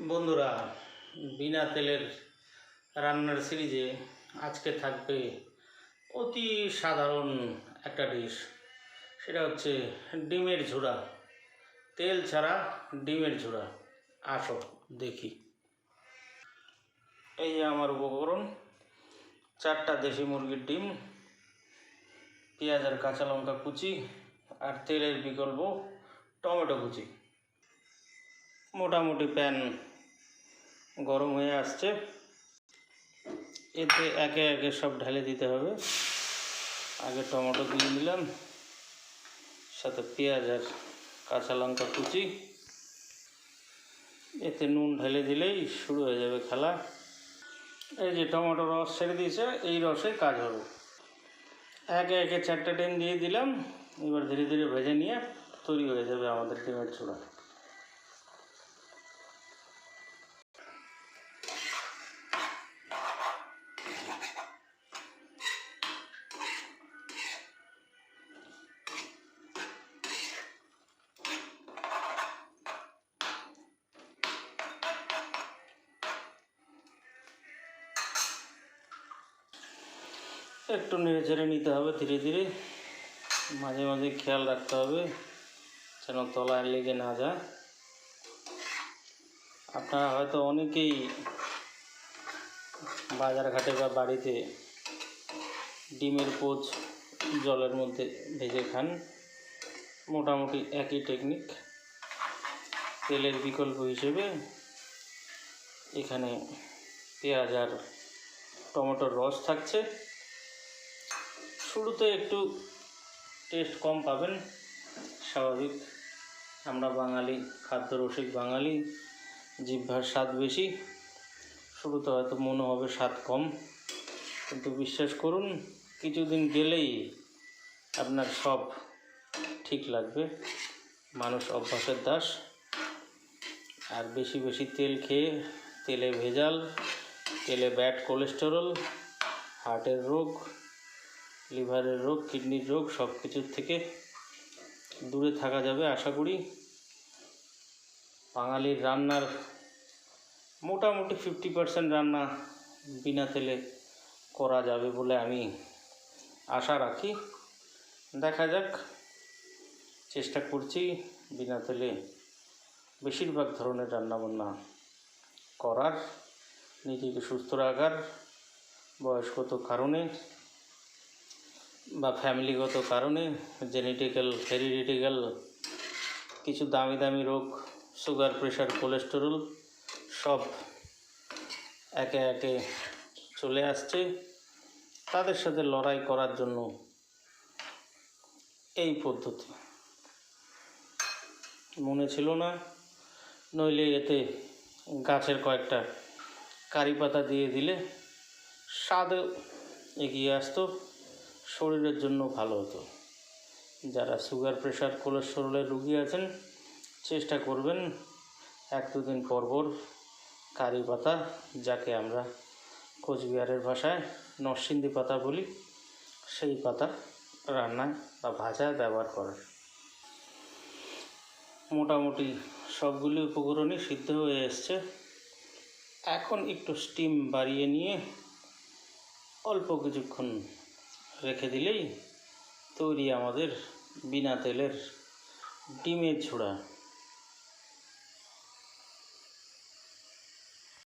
বন্ধুরা, বিনা তেলের রান্নার সিরিজে আজকে থাকবে অতি সাধারণ একটা ডিশ সেটা হচ্ছে ডিমের ঝুড়া। তেল ছাড়া ডিমের ঝোড়া। আসো, দেখি। এই যে আমার উপকরণ, চারটা দেশি মুরগির ডিম, পেঁয়াজ আর কাঁচা লঙ্কা কুচি, আর তেলের বিকল্প টমেটো কুচি। মোটামুটি প্যান গরম হয়ে আসছে। এতে একে একে সব ঢেলে দিতে হবে। আগে টমেটো দিয়ে দিলাম, সাথে পেঁয়াজ আর কাঁচা লঙ্কা কুচি। এতে নুন ঢেলে দিলেই শুরু হয়ে যাবে খেলা। এই যে টমেটো রস ছেড়ে দিয়েছে, এই রসে কাজ হবে। একে একে চারটে টেন দিয়ে দিলাম, এবার ধীরে ধীরে ভেজে নিয়ে তৈরি হয়ে যাবে আমাদের ডিমের চূড়া একটু নেড়ে চেড়ে নিতে হবে, ধীরে ধীরে। মাঝে মাঝে খেয়াল রাখতে হবে, যেন তলায় লেগে না যায়। আপনারা হয়তো অনেকেই বাজার ঘাটে বা বাড়িতে ডিমের পোচ জলের মধ্যে ভেজে খান। মোটামুটি একই টেকনিক। তেলের বিকল্প হিসেবে এখানে পেঁয়াজ আর টমেটোর রস থাকছে। শুরুতে একটু টেস্ট কম পাবেন, স্বাভাবিক। আমরা বাঙালি খাদ্য রসিক বাঙালি, জিহ্বার স্বাদ বেশি। শুরুতে হয়তো মনে হবে স্বাদ কম। কিন্তু বিশ্বাস করুন, কিছুদিন গেলেই আপনার সব ঠিক লাগবে। মানুষ অভ্যাসের দাস। আর বেশি বেশি তেল খেয়ে, তেলে ভেজাল, তেলে ব্যাড কোলেস্টেরল হার্টের রোগ লিভারের রোগ, কিডনির রোগ সব কিছুর থেকে দূরে থাকা যাবে আশা করি। বাঙালির রান্নার মোটামুটি ফিফটি পার্সেন্ট রান্না বিনা তেলে করা যাবে বলে আমি আশা রাখি। দেখা যাক, চেষ্টা করছি বিনা তেলে বেশিরভাগ ধরনের রান্নাবান্না করার, নিজেকে সুস্থ রাখার বয়স্গত কারণে। বা ফ্যামিলিগত কারণে জেনেটিক্যাল হেরিডিটিক্যাল কিছু দামি দামি রোগ সুগার প্রেশার কোলেস্টেরল সব একে একে চলে আসছে। তাদের সাথে লড়াই করার জন্য এই পদ্ধতি। মনে ছিল না, নইলে এতে গাছের কয়েকটা কারি পাতা দিয়ে দিলে স্বাদ এগিয়ে আসতো। শরীরের জন্য ভালো হতো। যারা সুগার প্রেশার কোলেস্টেরলের রুগী আছেন, চেষ্টা করবেন এক দুদিন পর পর কারি পাতা, যাকে আমরা কোচবিহারের ভাষায় নরসিংদী পাতা বলি, সেই পাতা রান্নায় বা ভাজায় ব্যবহার করার মোটামুটি সবগুলি উপকরণই সিদ্ধ হয়ে এসছে। এখন একটু স্টিম বাড়িয়ে নিয়ে অল্প কিছুক্ষণ রেখে দিলেই তৈরি আমাদের বিনা তেলের ডিমের ঝোড়া।